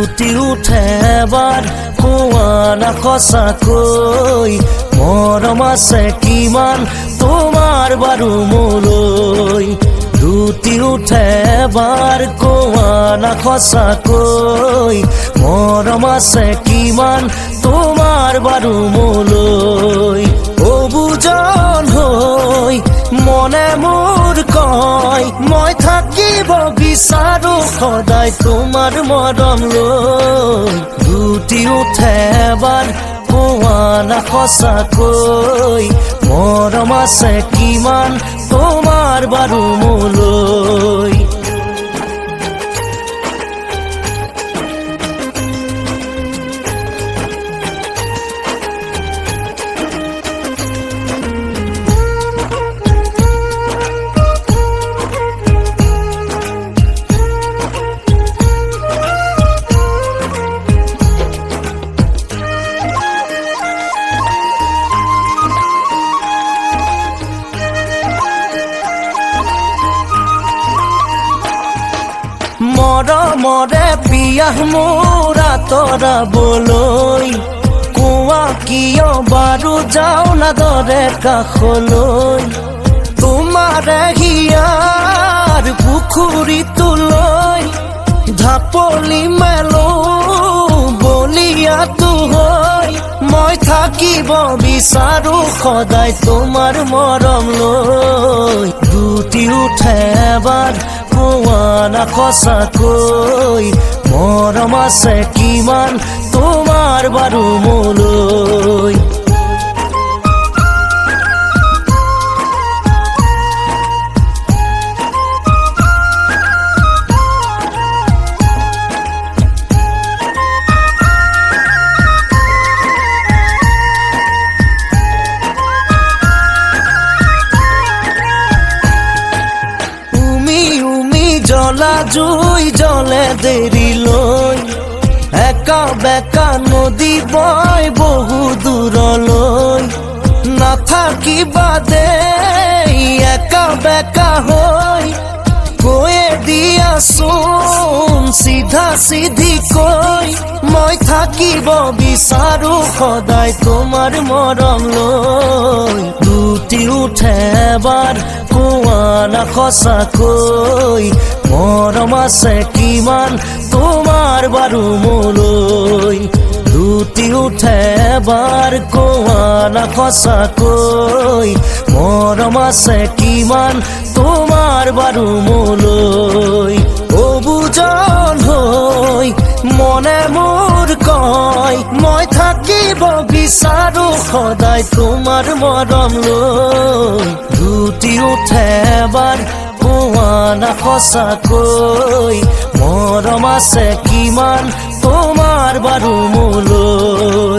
লুটি উঠে এবাৰ কোৱা না সঁচাকৈ মৰম আছে কিমান তোমাৰ বাৰু মোলৈ লুটি উঠে এবাৰ কোৱা না সঁচাকৈ মৰম আছে কিমান তোমাৰ বাৰু মোলৈ অবুজন হৈ মনে মোৰ কয় মই থাকিব বিচাৰো সদায় তোমাৰ মৰম লৈ উঠে এবাৰ কোৱা না সঁচাকৈ মৰম আছে কিমান তোমাৰ বাৰু মোলৈ মৰমৰে পিয়াহ মোৰ আঁতৰাবলৈ কোৱা কিয় বাৰু যাওঁ না দৰে কাষলৈ তোমাৰে হিয়াৰ পুখুৰীটোলৈ ঢাপলি মেলো বলিয়াটো হৈ মই থাকিব বিচাৰো সদায় তোমাৰ মৰম লৈ। দুটি উঠে এবাৰ কোৱা না কই? মরম আছে কিমান? তোমাৰ বাৰু মোলৈ জ্বলা জুই জ্বলে দেৰিলৈ একা বেকা নদী বয় বহু দূৰলৈ নাথাকিবা দেই একা বেকা হৈ কৈয়ে দিয়াচোন চিধা চিধি কৈ মই থাকিব বিচাৰো সদায় তোমাৰ মৰম লৈ দুটি উঠে এবাৰ না সঁচাকৈ মৰম আছে কিমান? তোমাৰ বাৰু মোলৈ দুটি উঠে এবাৰ কোৱা না সঁচাকৈ মৰম আছে কিমান? তোমাৰ বাৰু থাকিব বিচাৰো সদায় তোমাৰ মৰম লৈ। দুটি উঠে এবাৰ, কোৱা না সঁচাকৈ। মৰম আছে কিমান তোমাৰ বাৰু মোলৈ।